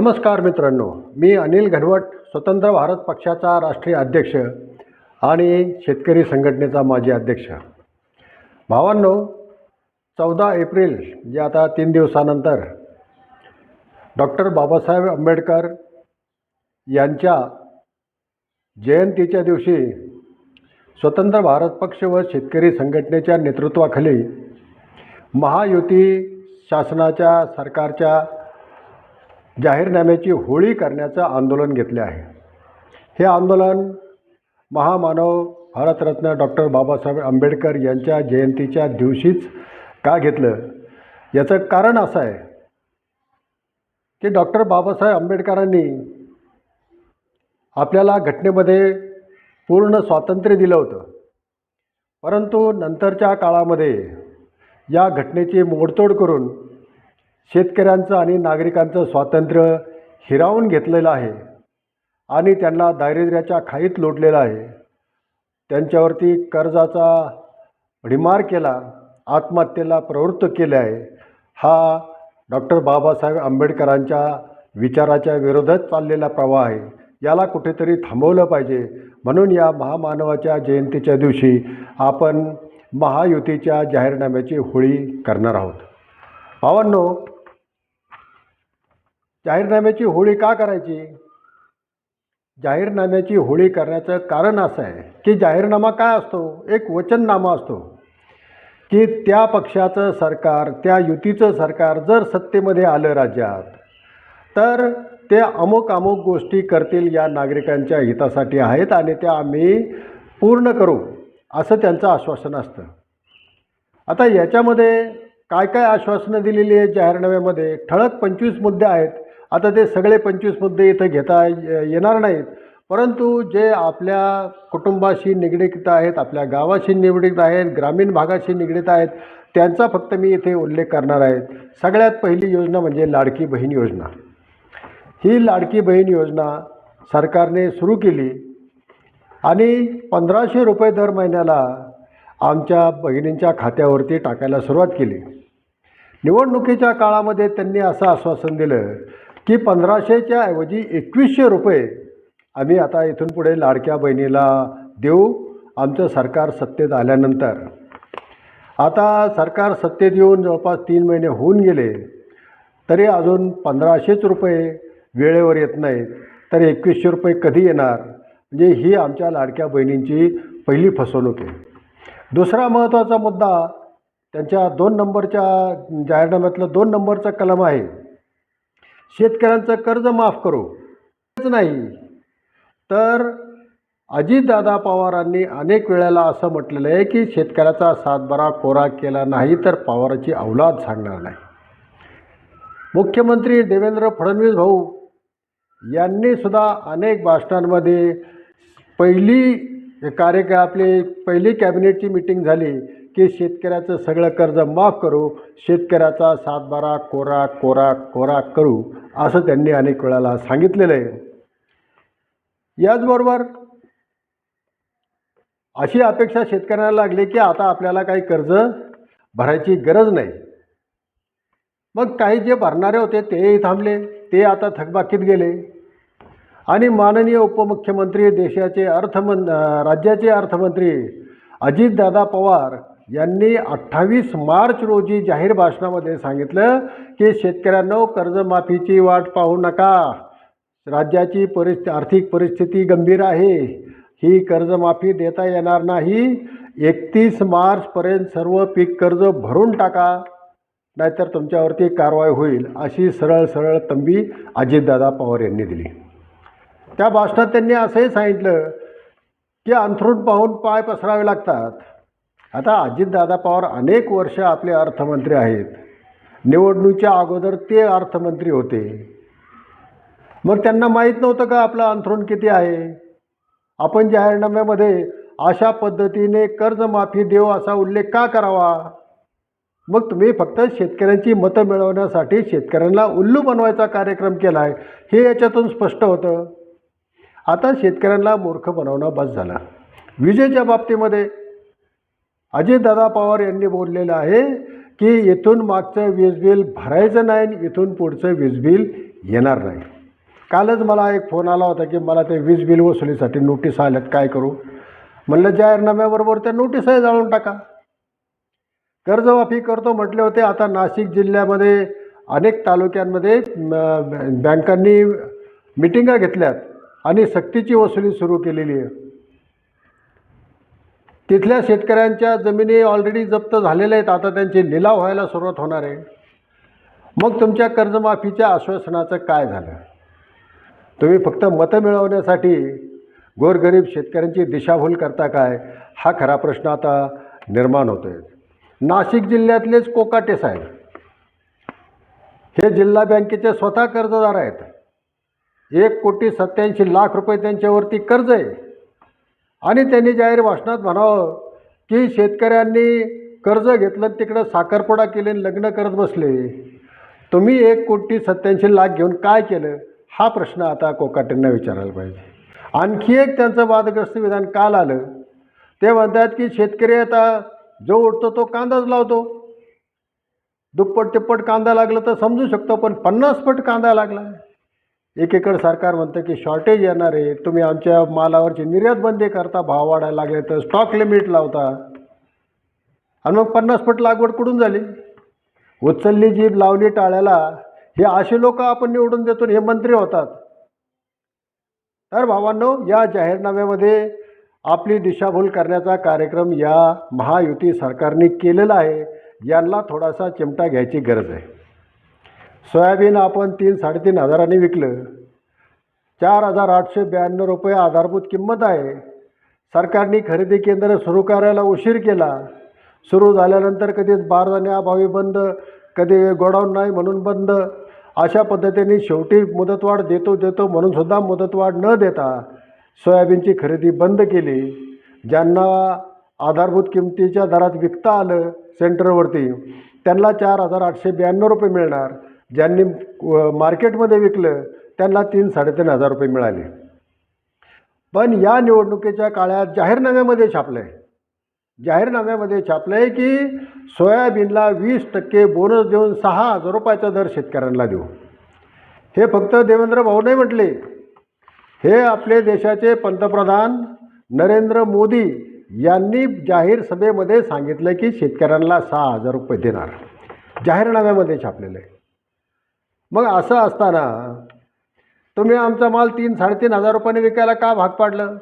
नमस्कार मित्रांनो मी अनिल घनवट स्वतंत्र भारत पक्षाचा राष्ट्रीय अध्यक्ष आणि शेतकरी संघटनेचा माजी अध्यक्ष. भावांनो चौदा एप्रिल जे आता तीन दिवसानंतर डॉक्टर बाबासाहेब आंबेडकर यांच्या जयंतीच्या दिवशी स्वतंत्र भारत पक्ष व शेतकरी संघटनेच्या नेतृत्वाखाली महायुती शासनाच्या सरकारच्या जाहीरनाम्याची होळी करण्याचं आंदोलन घेतले आहे. हे आंदोलन महामानव भारतरत्न डॉक्टर बाबासाहेब आंबेडकर यांच्या जयंतीच्या दिवशीच का घेतलं? याचं कारण असं आहे की डॉक्टर बाबासाहेब आंबेडकरांनी आपल्याला घटनेमध्ये पूर्ण स्वातंत्र्य दिलं होतं. परंतु नंतरच्या काळामध्ये या घटनेची मोडतोड करून शेतकऱ्यांचं आणि नागरिकांचं स्वातंत्र्य हिरावून घेतलेलं आहे आणि त्यांना दारिद्र्याच्या खाईत लोटलेलं आहे. त्यांच्यावरती कर्जाचा भडीमार केला आत्महत्येला प्रवृत्त केले आहे. हा डॉक्टर बाबासाहेब आंबेडकरांच्या विचाराच्या विरोधात चाललेला प्रवाह आहे. याला कुठेतरी थांबवलं पाहिजे. म्हणून या महामानवाच्या जयंतीच्या दिवशी आपण महायुतीच्या जाहीरनाम्याची होळी करणार आहोत. भावांनो जाहीरनाम्याची होळी का करायची? जाहीरनाम्याची होळी करण्याचं कारण असं आहे की जाहीरनामा काय असतो? एक वचननामा असतो की त्या पक्षाचं सरकार त्या युतीचं सरकार जर सत्तेमध्ये आलं राज्यात तर ते अमुक अमुक गोष्टी करतील या नागरिकांच्या हितासाठी आहेत आणि त्या आम्ही पूर्ण करू असं त्यांचं आश्वासन असतं. आता याच्यामध्ये काय काय आश्वासनं दिलेली आहेत जाहीरनाम्यामध्ये? ठळक पंचवीस मुद्दे आहेत. आता ते सगळे पंचवीस मुद्दे इथं घेता ये- येणार नाहीत. परंतु जे आपल्या कुटुंबाशी निगडीत आहेत आपल्या गावाशी निगडीत आहेत ग्रामीण भागाशी निगडीत आहेत त्यांचा फक्त मी इथे उल्लेख करणार आहे. सगळ्यात पहिली योजना म्हणजे लाडकी बहीण योजना. ही लाडकी बहीण योजना सरकारने सुरू केली आणि पंधराशे रुपये दर महिन्याला आमच्या बहिणींच्या खात्यावरती टाकायला सुरुवात केली. निवडणुकीच्या काळामध्ये त्यांनी असं आश्वासन दिलं की पंधराशेच्या ऐवजी एकवीसशे रुपये. आम्ही आता इथून पुढे लाडक्या बहिणीला देऊ. आमचं सरकार सत्तेत आल्यानंतर. आता सरकार सत्तेत येऊन जवळपास तीन महिने होऊन गेले तरी अजून पंधराशेच रुपये वेळेवर येत नाहीत. तर एकवीसशे रुपये कधी येणार? म्हणजे ही आमच्या लाडक्या बहिणींची पहिली फसवणूक आहे. दुसरा महत्त्वाचा मुद्दा त्यांच्या दोन नंबरच्या जाहीरनाम्यातलं दोन नंबरचं कलम आहे. शेतकऱ्यांचं कर्ज माफ करू. नाही तर अजितदादा पवारांनी अनेक वेळेला असं म्हटलेलं आहे की शेतकऱ्याचा सातबारा कोरा केला नाही तर पवाराची अवलाद सांगणार नाही. मुख्यमंत्री देवेंद्र फडणवीस भाऊ यांनीसुद्धा अनेक भाषणांमध्ये पहिली कार्यक आपली पहिली कॅबिनेटची मिटिंग झाली. की शेतकऱ्याचं सगळं कर्ज माफ करू शेतकऱ्याचा सातबारा कोरा कोरा कोरा करू असं त्यांनी अनेक वेळाला सांगितलेलं आहे. याचबरोबर अशी अपेक्षा शेतकऱ्यांना लागली की आता आपल्याला काही कर्ज भरायची गरज नाही. मग काही जे भरणारे होते तेही थांबले ते आता थकबाकीत गेले. आणि माननीय उपमुख्यमंत्री देशाचे अर्थमं राज्याचे अर्थमंत्री अजितदादा पवार यांनी अठ्ठावीस मार्च रोजी जाहीर भाषणामध्ये सांगितलं की शेतकऱ्यांनो कर्जमाफीची वाट पाहू नका. राज्याची परिस्थिती आर्थिक परिस्थिती गंभीर आहे. ही कर्जमाफी देता येणार नाही. एकतीस मार्चपर्यंत सर्व पीक कर्ज भरून टाका. नाहीतर तुमच्यावरती कारवाई होईल अशी सरळ सरळ तंबी अजितदादा पवार यांनी दिली. त्या भाषणात त्यांनी असंही सांगितलं की अंथरूण पाहून पाय पसरावे लागतात. आता अजितदादा पवार अनेक वर्ष आपले अर्थमंत्री आहेत. निवडणुकीच्या अगोदर ते अर्थमंत्री होते. मग त्यांना माहीत नव्हतं का आपलं अंथरूण किती आहे? आपण जाहीरनाम्यामध्ये अशा पद्धतीने कर्जमाफी देऊ असा उल्लेख का करावा? मग तुम्ही फक्त शेतकऱ्यांची मतं मिळवण्यासाठी शेतकऱ्यांना उल्लू बनवायचा कार्यक्रम केला आहे हे याच्यातून स्पष्ट होतं. आता शेतकऱ्यांना मूर्ख बनवणं बस झालं. विजेच्या बाबतीमध्ये अजितदादा पवार यांनी बोललेलं आहे की इथून मागचं वीज बिल भरायचं नाही आणि इथून पुढचं वीज बिल येणार नाही. कालच मला एक फोन आला होता की मला ते वीज बिल वसुलीसाठी नोटीस आल्यात काय करू? म्हणलं जाहीरनाम्याबरोबर त्या नोटीसही जाळून टाका. कर्जमाफी करतो म्हटले होते. आता नाशिक जिल्ह्यामध्ये अनेक तालुक्यांमध्ये बँकांनी मिटिंगा घेतल्यात आणि सक्तीची वसुली सुरू केलेली आहे. तिथल्या शेतकऱ्यांच्या जमिनी ऑलरेडी जप्त झालेल्या आहेत. आता त्यांचे लिलाव व्हायला सुरुवात होणार आहे. मग तुमच्या कर्जमाफीच्या आश्वासनाचं काय झालं? तुम्ही फक्त मतं मिळवण्यासाठी गोरगरीब शेतकऱ्यांची दिशाभूल करता काय? हा खरा प्रश्न आता निर्माण होतो आहे नाशिक जिल्ह्यातलेच कोकाटे साहेब हे जिल्हा बँकेचे स्वतः कर्जदार आहेत. एक कोटी सत्याऐंशी लाख रुपये त्यांच्यावरती कर्ज आहे. आणि त्यांनी जाहीर भाषणात म्हणावं की शेतकऱ्यांनी कर्ज घेतलं तिकडं साखरपुडा केले लग्न करत बसले. तुम्ही एक कोटी सत्याऐंशी लाख घेऊन काय केलं? हा प्रश्न आता कोकाटेंना विचारायला पाहिजे. आणखी एक त्यांचं वादग्रस्त विधान काल आलं. ते म्हणतात की शेतकरी आता जो उठतो तो कांदाच लावतो. दुप्पट तिप्पट कांदा लागलं तर समजू शकतो पण पन्नास पट कांदा लागला. एकीकडं सरकार म्हणतं की शॉर्टेज येणार आहे. तुम्ही आमच्या मालावरची निर्यात बंदी करता भाव वाढायला लागले तर स्टॉक लिमिट लावता. आणि मग पन्नास पट लागवड कुठून झाली? उचलली जीभ लावली टाळ्याला. हे असे लोक आपण निवडून देतो हे मंत्री होतात. तर भावांनो या जाहीरनाम्यामध्ये आपली दिशाभूल करण्याचा कार्यक्रम या महायुती सरकारने केलेला आहे. यांना थोडासा चिमटा घ्यायची गरज आहे. सोयाबीन आपण तीन साडेतीन हजाराने विकलं. चार हजार आठशे ब्याण्णव रुपये आधारभूत किंमत आहे. सरकारने खरेदी केंद्र सुरू करायला उशीर केला. सुरू झाल्यानंतर कधी बारदाण्याअभावी बंद कधी गोडाऊन नाही म्हणून बंद. अशा पद्धतीने शेवटी मुदतवाढ देतो देतो म्हणून सुद्धा मुदतवाढ न देता सोयाबीनची खरेदी बंद केली. ज्यांना आधारभूत किमतीच्या दरात विकता आलं सेंटरवरती त्यांना चार हजार आठशे ब्याण्णव रुपये मिळणार. ज्यांनी मार्केटमध्ये विकलं त्यांना तीन साडेतीन हजार रुपये मिळाले. पण या निवडणुकीच्या काळात जाहीरनाम्यामध्ये छापलं आहे जाहीरनाम्यामध्ये छापलं आहे की सोयाबीनला वीस टक्के बोनस देऊन सहा हजार रुपयाचा दर शेतकऱ्यांना देऊ. हे फक्त देवेंद्र भाऊ नाही म्हटले. हे आपले देशाचे पंतप्रधान नरेंद्र मोदी यांनी जाहीर सभेमध्ये सांगितलं की शेतकऱ्यांना सहा हजार रुपये देणार. जाहीरनाम्यामध्ये छापलेलं आहे. मग असं असताना तुम्ही आमचा माल तीन साडेतीन हजार रुपयाने विकायला का भाग पाडलं?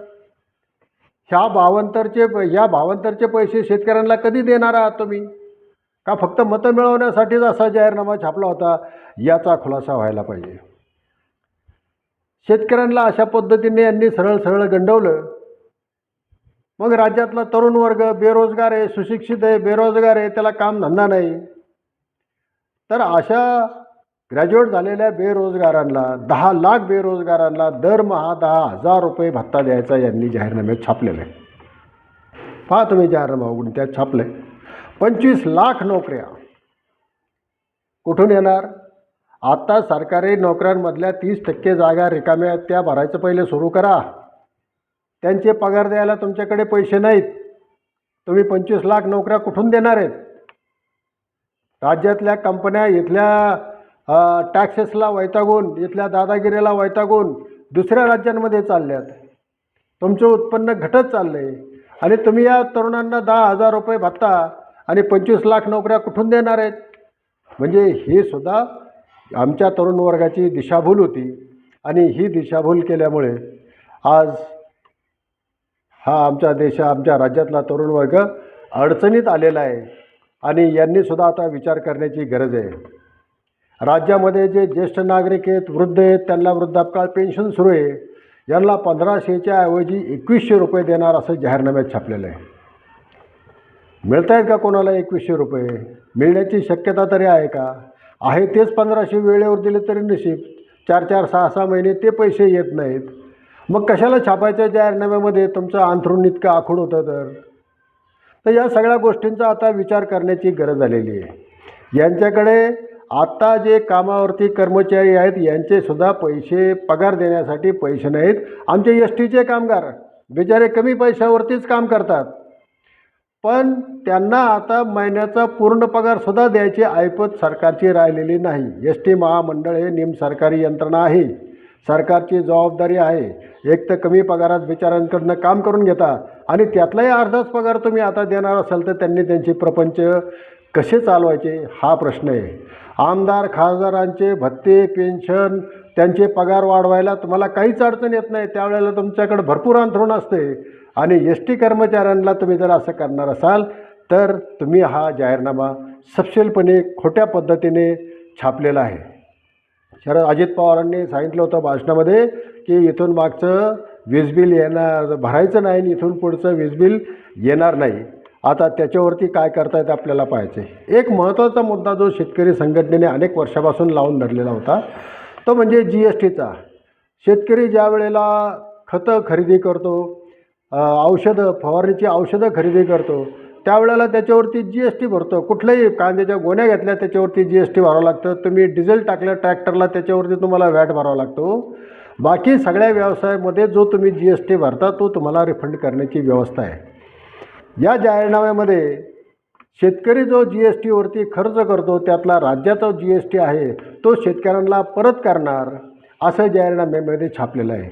ह्या भावंतरचे ह्या भावंतरचे पैसे शेतकऱ्यांना कधी देणार आहात तुम्ही? का फक्त मतं मिळवण्यासाठीच असा जाहीरनामा छापला होता? याचा खुलासा व्हायला पाहिजे. शेतकऱ्यांना अशा पद्धतीने यांनी सरळ सरळ गंडवलं. मग राज्यातला तरुण वर्ग बेरोजगार आहे सुशिक्षित आहे बेरोजगार आहे त्याला काम धंदा नाही. तर अशा ग्रॅज्युएट झालेल्या बेरोजगारांना दहा लाख बेरोजगारांना दरमहा दहा हजार रुपये भत्ता द्यायचा यांनी जाहीरनाम्यात छापलेलं. आहे पहा तुम्ही जाहीरनामा उघडून त्यात छापलं. आहे पंचवीस लाख नोकऱ्या. कुठून येणार? आता सरकारी नोकऱ्यांमधल्या तीस टक्के जागा रिकाम्या आहेत त्या भरायचं पहिले सुरू करा. त्यांचे पगार द्यायला तुमच्याकडे पैसे नाहीत. तुम्ही पंचवीस लाख नोकऱ्या कुठून देणार आहेत? राज्यातल्या कंपन्या इथल्या टॅक्सेसला वैतागून इथल्या दादागिरीला वैतागून दुसऱ्या राज्यांमध्ये चालल्यात. तुमचं उत्पन्न घटत चाललं आहे आणि तुम्ही या तरुणांना दहा हजार रुपये भत्ता आणि पंचवीस लाख नोकऱ्या कुठून देणार आहेत? म्हणजे ही सुद्धा आमच्या तरुण वर्गाची दिशाभूल होती. आणि ही दिशाभूल केल्यामुळे आज हा आमच्या देशा आमच्या राज्यातला तरुण वर्ग अडचणीत आलेला आहे. आणि यांनीसुद्धा आता विचार करण्याची गरज आहे. राज्यामध्ये जे ज्येष्ठ नागरिक आहेत वृद्ध आहेत त्यांना वृद्धापकाळ पेन्शन सुरू आहे. यांना पंधराशेच्या ऐवजी एकवीसशे रुपये देणार असं जाहीरनाम्यात छापलेलं आहे. मिळत आहेत का कोणाला एकवीसशे रुपये? मिळण्याची शक्यता तरी आहे का? आहे तेच पंधराशे वेळेवर दिले तरी नशीब. चार चार सहा सहा महिने ते पैसे येत नाहीत. मग कशाला छापायच्या जाहीरनाम्यामध्ये? तुमचं अंथरूण इतकं आखूड होतं तर? तर या सगळ्या गोष्टींचा आता विचार करण्याची गरज आलेली आहे. यांच्याकडे आत्ता जे कामावरती कर्मचारी आहेत यांचेसुद्धा पैसे पगार देण्यासाठी पैसे नाहीत. आमचे एस टीचे कामगार बिचारे कमी पैशावरतीच काम करतात. पण त्यांना आता महिन्याचा पूर्ण पगारसुद्धा द्यायची ऐपत सरकारची राहिलेली नाही. एस टी महामंडळ हे निम सरकारी यंत्रणा आहे. सरकारची जबाबदारी आहे. एक तर कमी पगारात बिचारांकडनं काम करून घेता आणि त्यातलाही अर्धाच पगार तुम्ही आता देणार असाल तर त्यांनी त्यांचे प्रपंच कसे चालवायचे हा प्रश्न आहे. आमदार खासदारांचे भत्ते पेन्शन त्यांचे पगार वाढवायला तुम्हाला काहीच अडचण येत नाही. त्यावेळेला तुमच्याकडे भरपूर अंथरूण असते. आणि एस टी कर्मचाऱ्यांना तुम्ही जर असं करणार असाल तर तुम्ही हा जाहीरनामा सपशेलपणे खोट्या पद्धतीने छापलेला आहे. शरद अजित पवारांनी सांगितलं होतं भाषणामध्ये की इथून मागचं वीज बिल येणार भरायचं नाही आणि इथून पुढचं वीज बिल येणार नाही. आता त्याच्यावरती काय करता येतं आपल्याला पाहायचं एक महत्त्वाचा मुद्दा जो शेतकरी संघटनेने अनेक वर्षापासून लावून धरलेला होता तो म्हणजे जी एस टीचा. शेतकरी ज्या वेळेला खतं खरेदी करतो औषधं फवारणीची औषधं खरेदी करतो त्यावेळेला त्याच्यावरती जी एस टी भरतो. कुठल्याही कांद्याच्या गोण्या घेतल्या त्याच्यावरती जी एस टी भरावं लागतं. तुम्ही डिझेल टाकलं ट्रॅक्टरला त्याच्यावरती तुम्हाला व्हॅट भरावा लागतो. बाकी सगळ्या व्यवसायामध्ये जो तुम्ही जी एस टी भरता तो तुम्हाला रिफंड करण्याची व्यवस्था आहे. या जाहीरनाम्यामध्ये शेतकरी जो जी एस टीवरती खर्च करतो त्यातला राज्याचा जी एस टी आहे तो शेतकऱ्यांना परत करणार असं जाहीरनाम्यामध्ये छापलेलं आहे.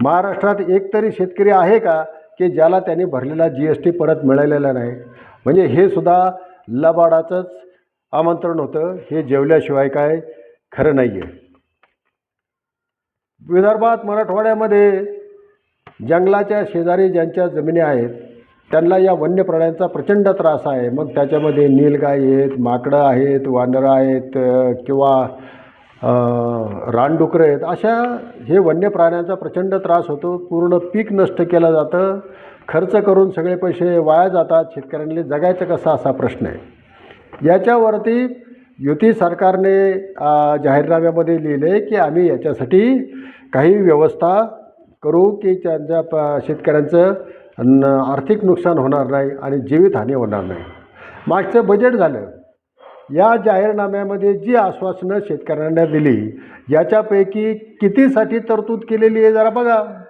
महाराष्ट्रात एक तरी शेतकरी आहे का की ज्याला त्यांनी भरलेला जी एस टी परत मिळालेला नाही? म्हणजे हे सुद्धा लबाडाचंच आमंत्रण होतं. हे जेवल्याशिवाय काय खरं नाही आहे विदर्भात मराठवाड्यामध्ये जंगलाच्या शेजारी ज्यांच्या जमिनी आहेत त्यांना या वन्य प्राण्यांचा प्रचंड त्रास आहे. मग त्याच्यामध्ये नीलगाय आहेत माकडं आहेत वानरं आहेत किंवा रानडुकरं आहेत. अशा हे वन्य प्राण्यांचा प्रचंड त्रास होतो. पूर्ण पीक नष्ट केलं जातं. खर्च करून सगळे पैसे वाया जातात. शेतकऱ्यांनी जगायचं कसं असा प्रश्न आहे. याच्यावरती युती सरकारने जाहीरनाम्यामध्ये लिहिले की आम्ही याच्यासाठी काही व्यवस्था करू की त्यांच्या प शेतकऱ्यांचं न आर्थिक नुकसान होणार नाही आणि जीवितहानी होणार नाही. मागचं बजेट झालं. या जाहीरनाम्यामध्ये जी आश्वासनं शेतकऱ्यांना दिली याच्यापैकी कितीसाठी तरतूद केलेली आहे जरा बघा.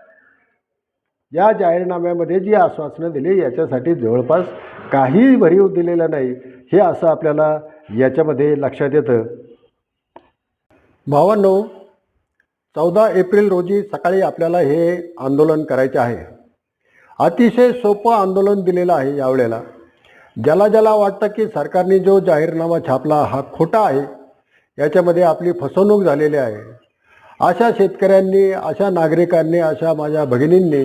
या जाहीरनाम्यामध्ये जी आश्वासनं दिली याच्यासाठी जवळपास काही भरीव दिलेलं नाही. हे असं आपल्याला याच्यामध्ये लक्षात येतं. भावांनो चौदा एप्रिल रोजी सकाळी आपल्याला हे आंदोलन करायचे आहे. अतिशय सोपं आंदोलन दिलेलं आहे यावेळेला. ज्याला ज्याला वाटतं की सरकारने जो जाहीरनामा छापला हा खोटा आहे याच्यामध्ये आपली फसवणूक झालेली आहे. अशा शेतकऱ्यांनी अशा नागरिकांनी अशा माझ्या भगिनींनी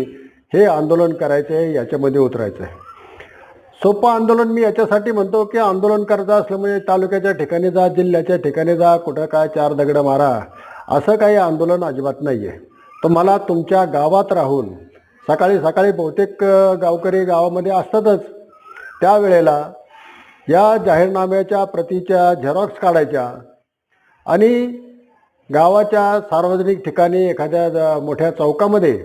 हे आंदोलन करायचं आहे याच्यामध्ये उतरायचं आहे. सोपं आंदोलन मी याच्यासाठी म्हणतो की आंदोलन करत असलं म्हणजे तालुक्याच्या ठिकाणी जा जिल्ह्याच्या ठिकाणी जा कुठं काय चार दगडं मारा असं काही आंदोलन अजिबात नाही आहे तर मला तुमच्या गावात राहून सकाळी सकाळी बहुतेक गावकरी गावामध्ये असतातच. त्यावेळेला या जाहीरनाम्याच्या प्रतीच्या झेरॉक्स काढायच्या आणि गावाच्या सार्वजनिक ठिकाणी एखाद्या मोठ्या चौकामध्ये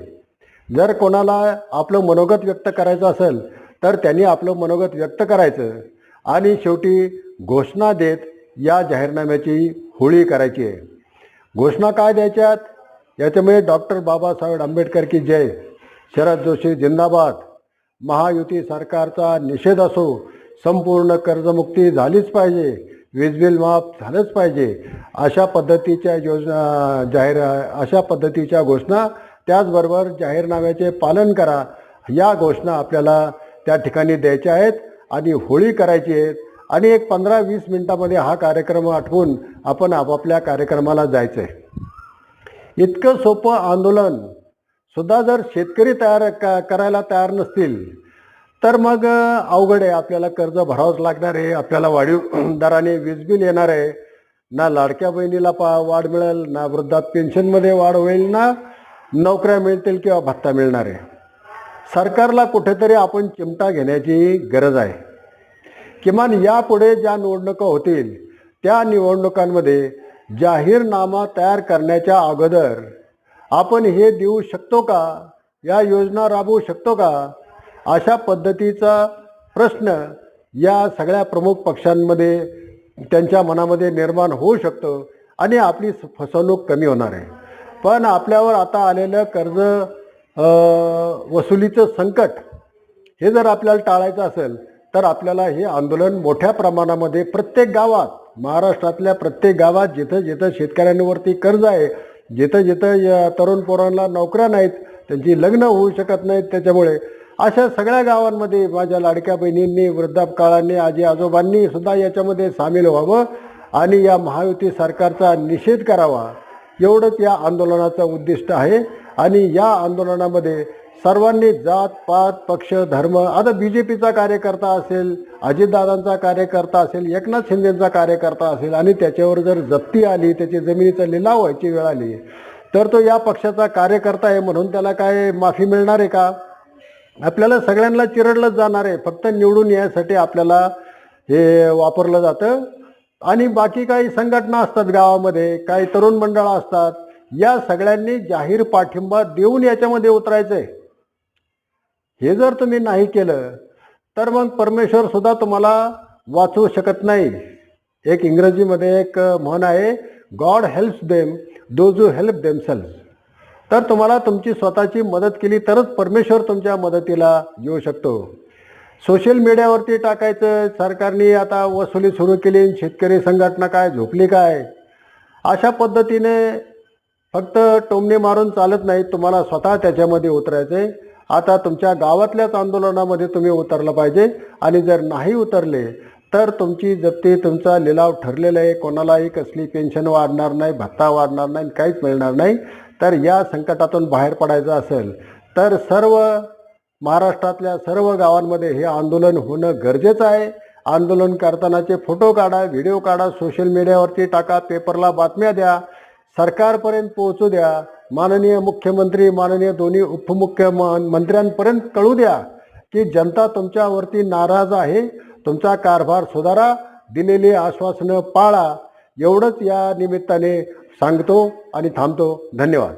जर कोणाला आपलं मनोगत व्यक्त करायचं असेल तर त्यांनी आपलं मनोगत व्यक्त करायचं आणि शेवटी घोषणा देत या जाहीरनाम्याची होळी करायची आहे. घोषणा काय द्यायच्यात? याच्यामुळे डॉक्टर बाबासाहेब आंबेडकर की जय. शरद जोशी जिंदाबाद. महायुती सरकारचा निषेध असो संपूर्ण कर्जमुक्ती झालीच पाहिजे वीज बिल माफ झालंच पाहिजे अशा पद्धतीच्या योजना जाहीर अशा पद्धतीच्या घोषणा त्याचबरोबर जाहीरनाम्याचे पालन करा. या घोषणा आपल्याला त्या ठिकाणी द्यायच्या आहेत आणि होळी करायची आहेत. आणि एक पंधरा वीस मिनटामध्ये हा कार्यक्रम आठवून आपण आपापल्या कार्यक्रमाला जायचं आहे इतकं सोपं आंदोलन सुद्धा जर शेतकरी तयार क करायला तयार नसतील तर मग अवघड आहे. आपल्याला कर्ज भरावंच लागणार आहे. आपल्याला वाढीव दराने वीज बिल येणार आहे. ना लाडक्या बहिणीला पा वाढ मिळेल ना वृद्धात पेन्शनमध्ये वाढ होईल ना नोकऱ्या मिळतील किंवा भत्ता मिळणार आहे. सरकारला कुठेतरी आपण चिमटा घेण्याची गरज आहे. किमान यापुढे ज्या निवडणुका होतील त्या निवडणुकांमध्ये जाहीरनामा तयार करण्याच्या अगोदर आपण हे देऊ शकतो का? या योजना राबवू शकतो का? अशा पद्धतीचा प्रश्न या सगळ्या प्रमुख पक्षांमध्ये त्यांच्या मनामध्ये निर्माण होऊ शकतो आणि आपली फसवणूक कमी होणार आहे. पण आपल्यावर आता आलेलं कर्ज वसुलीचं संकट हे जर आपल्याला टाळायचं असेल तर आपल्याला हे आंदोलन मोठ्या प्रमाणामध्ये प्रत्येक गावात महाराष्ट्रातल्या प्रत्येक गावात जिथं जिथं शेतकऱ्यांवरती कर्ज आहे जिथं जिथं या तरुण पोरांना नोकऱ्या नाहीत त्यांची लग्न होऊ शकत नाहीत त्याच्यामुळे अशा सगळ्या गावांमध्ये माझ्या लाडक्या बहिणींनी वृद्धापकाळांनी आजी आजोबांनी सुद्धा याच्यामध्ये सामील व्हावं आणि या महायुती सरकारचा निषेध करावा. एवढंच या आंदोलनाचं उद्दिष्ट आहे आणि या आंदोलनामध्ये सर्वांनी जात पात पक्ष धर्म आता बी जे पीचा कार्यकर्ता असेल अजितदादांचा कार्यकर्ता असेल एकनाथ शिंदेचा कार्यकर्ता असेल आणि त्याच्यावर जर जप्ती आली त्याची जमिनीचा लिलाव व्हायची वेळ आली तर तो या पक्षाचा कार्यकर्ता आहे म्हणून त्याला काय माफी मिळणार आहे का? आपल्याला सगळ्यांना चिरडलंच जाणार आहे. फक्त निवडून यासाठी आपल्याला हे वापरलं जातं. आणि बाकी काही संघटना असतात गावामध्ये काही तरुण मंडळं असतात या सगळ्यांनी जाहीर पाठिंबा देऊन याच्यामध्ये उतरायचं आहे हे जर तुम्ही नाही केलं तर मग परमेश्वर सुद्धा तुम्हाला वाचवू शकत नाही. एक इंग्रजीमध्ये एक म्हण आहे God helps them though you help themselves तर तुम्हाला तुमची स्वतःची मदत केली तरच परमेश्वर तुमच्या मदतीला येऊ शकतो. सोशल मीडियावरती टाकायचं सरकारने आता वसुली सुरू केली शेतकरी संघटना काय झोपली काय? अशा पद्धतीने फक्त टोमणे मारून चालत नाही तुम्हाला स्वतः त्याच्यामध्ये उतरायचं आहे आता तुमच्या गावातल्याच आंदोलनामध्ये तुम्ही उतरलं पाहिजे. आणि जर नाही उतरले तर तुमची जप्ती तुमचा लिलाव ठरलेला आहे. कोणालाही कसली पेन्शन वाढणार नाही भत्ता वाढणार नाही काहीच मिळणार नाही. तर या संकटातून बाहेर पडायचं असेल तर सर्व महाराष्ट्रातल्या सर्व गावांमध्ये हे आंदोलन होणं गरजेचं आहे. आंदोलन करतानाचे फोटो काढा व्हिडिओ काढा सोशल मीडियावरती टाका पेपरला बातम्या द्या. सरकारपर्यंत पोहोचू द्या. माननीय मुख्यमंत्री माननीय दोन्ही उपमुख्यमंत्र्यांपर्यंत कळू द्या की जनता तुमच्यावरती नाराज आहे. तुमचा कारभार सुधारा दिलेली आश्वासनं पाळा. एवढंच या निमित्ताने सांगतो आणि थांबतो. धन्यवाद.